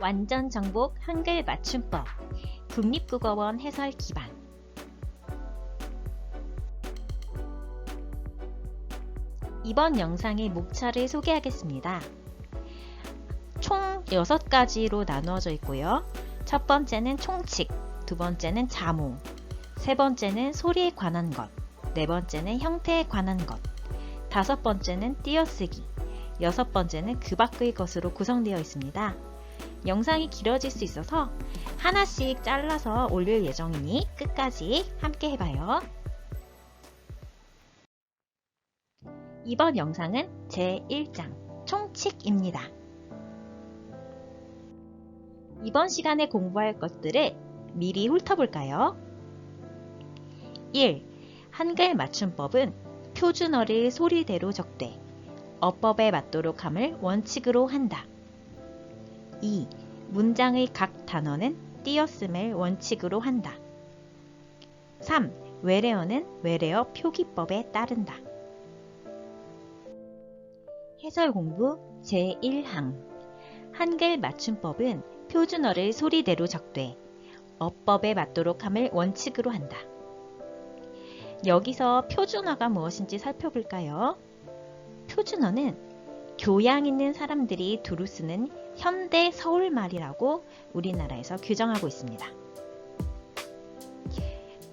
완전 정복 한글 맞춤법 국립국어원 해설 기반 이번 영상의 목차를 소개하겠습니다. 총 6가지로 나누어져 있고요. 첫 번째는 총칙, 두 번째는 자몽, 세 번째는 소리에 관한 것, 네 번째는 형태에 관한 것, 다섯 번째는 띄어쓰기, 여섯 번째는 그 밖의 것으로 구성되어 있습니다. 영상이 길어질 수 있어서 하나씩 잘라서 올릴 예정이니 끝까지 함께 해봐요. 이번 영상은 제1장 총칙입니다. 이번 시간에 공부할 것들을 미리 훑어볼까요? 1. 한글 맞춤법은 표준어를 소리대로 적되 어법에 맞도록 함을 원칙으로 한다. 2. 문장의 각 단어는 띄었음을 원칙으로 한다. 3. 외래어는 외래어 표기법에 따른다. 해설 공부 제1항 한글 맞춤법은 표준어를 소리대로 적되 어법에 맞도록 함을 원칙으로 한다. 여기서 표준어가 무엇인지 살펴볼까요? 표준어는 교양 있는 사람들이 두루 쓰는 현대 서울말이라고 우리나라에서 규정하고 있습니다.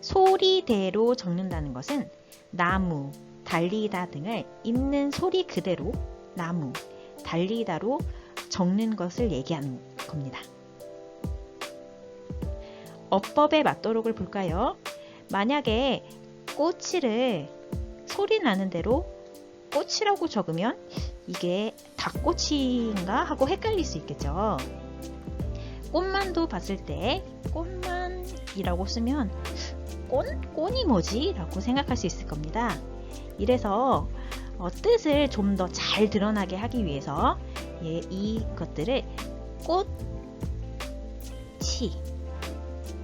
소리대로 적는다는 것은 나무, 달리다 등을 있는 소리 그대로 나무, 달리다로 적는 것을 얘기하는 겁니다. 어법에 맞도록을 볼까요? 만약에 꼬치를 소리 나는 대로 꽃이라고 적으면 이게 닭꼬치인가 하고 헷갈릴 수 있겠죠. 꽃만도 봤을 때 꽃만이라고 쓰면 꽃? 꽃이 뭐지? 라고 생각할 수 있을 겁니다. 이래서 어, 뜻을 좀 더 잘 드러나게 하기 위해서 예, 이것들을 꽃치,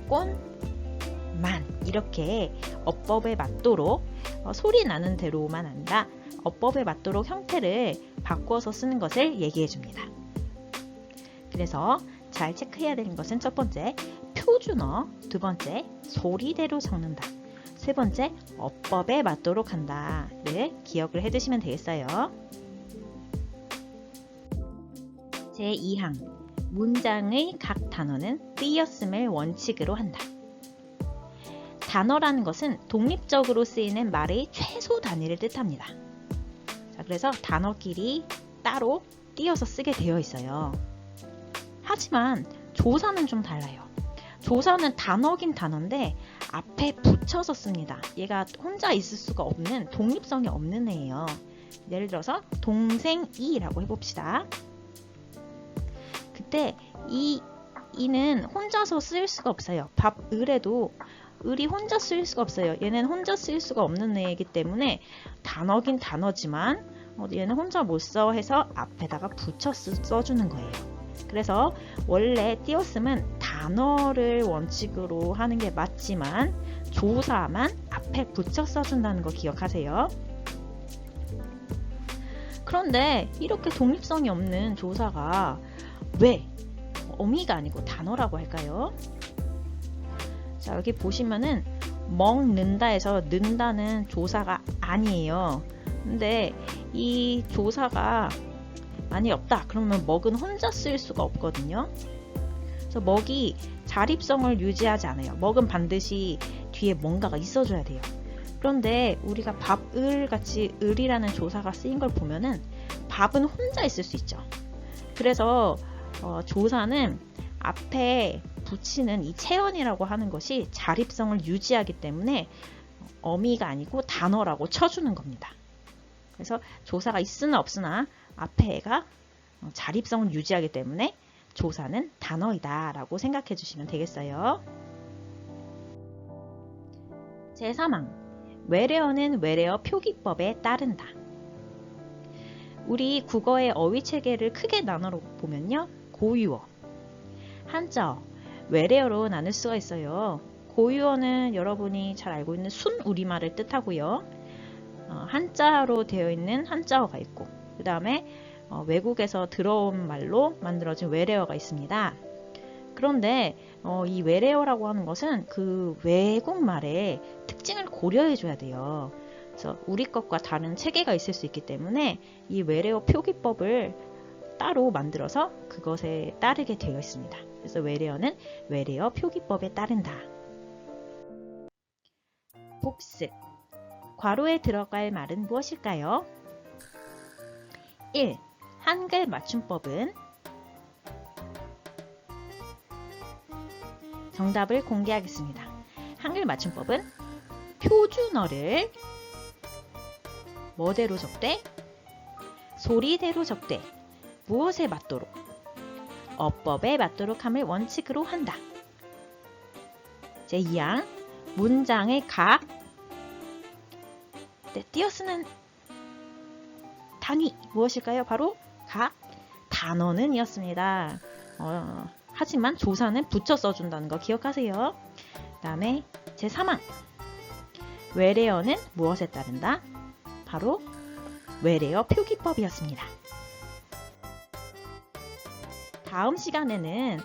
꽃만 이렇게 어법에 맞도록 어, 소리 나는 대로만 아니라 어법에 맞도록 형태를 바꾸어서 쓰는 것을 얘기해 줍니다. 그래서 잘 체크해야 되는 것은 첫 번째, 표준어, 두 번째, 소리대로 적는다. 세 번째, 어법에 맞도록 한다를 기억을 해 두시면 되겠어요. 제2항 문장의 각 단어는 띄었음을 원칙으로 한다. 단어라는 것은 독립적으로 쓰이는 말의 최소 단위를 뜻합니다. 자, 그래서 단어끼리 따로 띄어서 쓰게 되어 있어요. 하지만 조사는 좀 달라요. 조사는 단어긴 단어인데 앞에 붙여서 씁니다. 얘가 혼자 있을 수가 없는 독립성이 없는 애예요. 예를 들어서 동생이라고 해봅시다. 그때 이 이는 혼자서 쓸 수가 없어요. 밥 을에도 을이 혼자 쓸 수가 없어요. 얘는 혼자 쓸 수가 없는 애이기 때문에 단어긴 단어지만 어, 얘는 혼자 못 써 해서 앞에다가 붙여 써주는 거예요. 그래서 원래 띄었음은 단어를 원칙으로 하는 게 맞지만 조사만 앞에 붙여 써준다는 거 기억하세요. 그런데 이렇게 독립성이 없는 조사가 왜 어미가 아니고 단어라고 할까요? 자 여기 보시면은 먹는다에서 는다는 조사가 아니에요. 근데 이 조사가 많이 없다. 그러면 먹은 혼자 쓸 수가 없거든요. 그래서 먹이 자립성을 유지하지 않아요. 먹은 반드시 뒤에 뭔가가 있어줘야 돼요. 그런데 우리가 밥을 같이 을이라는 조사가 쓰인 걸 보면은 밥은 혼자 있을 수 있죠. 그래서 어, 조사는 앞에 붙이는 이 체언이라고 하는 것이 자립성을 유지하기 때문에 어미가 아니고 단어라고 쳐주는 겁니다. 그래서 조사가 있으나 없으나 앞에 애가 자립성을 유지하기 때문에 조사는 단어이다 라고 생각해 주시면 되겠어요. 제3항 외래어는 외래어 표기법에 따른다. 우리 국어의 어휘 체계를 크게 나눠 보면요. 고유어, 한자어, 외래어로 나눌 수가 있어요. 고유어는 여러분이 잘 알고 있는 순 우리말을 뜻하고요. 어, 한자로 되어 있는 한자어가 있고 그 다음에 어, 외국에서 들어온 말로 만들어진 외래어가 있습니다. 그런데 어, 이 외래어라고 하는 것은 그 외국 말의 특징을 고려해 줘야 돼요. 그래서 우리 것과 다른 체계가 있을 수 있기 때문에 이 외래어 표기법을 따로 만들어서 그것에 따르게 되어 있습니다. 그래서 외래어는 외래어 표기법에 따른다. 복습. 괄호에 들어갈 말은 무엇일까요? 1. 한글 맞춤법은 정답을 공개하겠습니다. 한글 맞춤법은 표준어를 뭐대로 적대? 소리대로 적대. 무엇에 맞도록? 어법에 맞도록 함을 원칙으로 한다. 제2항 문장의 각 네, 띄어쓰는 단위 무엇일까요? 바로 각 단어는 이었습니다. 어, 하지만 조사는 붙여 써준다는 거 기억하세요. 그 다음에 제3항 외래어는 무엇에 따른다? 바로 외래어 표기법이었습니다. 다음 시간에는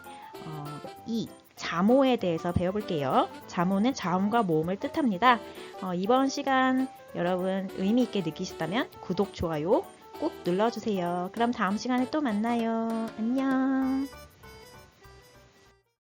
어, 이 자모에 대해서 배워볼게요. 자모는 자음과 모음을 뜻합니다. 어, 이번 시간 여러분 의미 있게 느끼셨다면 구독, 좋아요 꼭 눌러주세요. 그럼 다음 시간에 또 만나요. 안녕.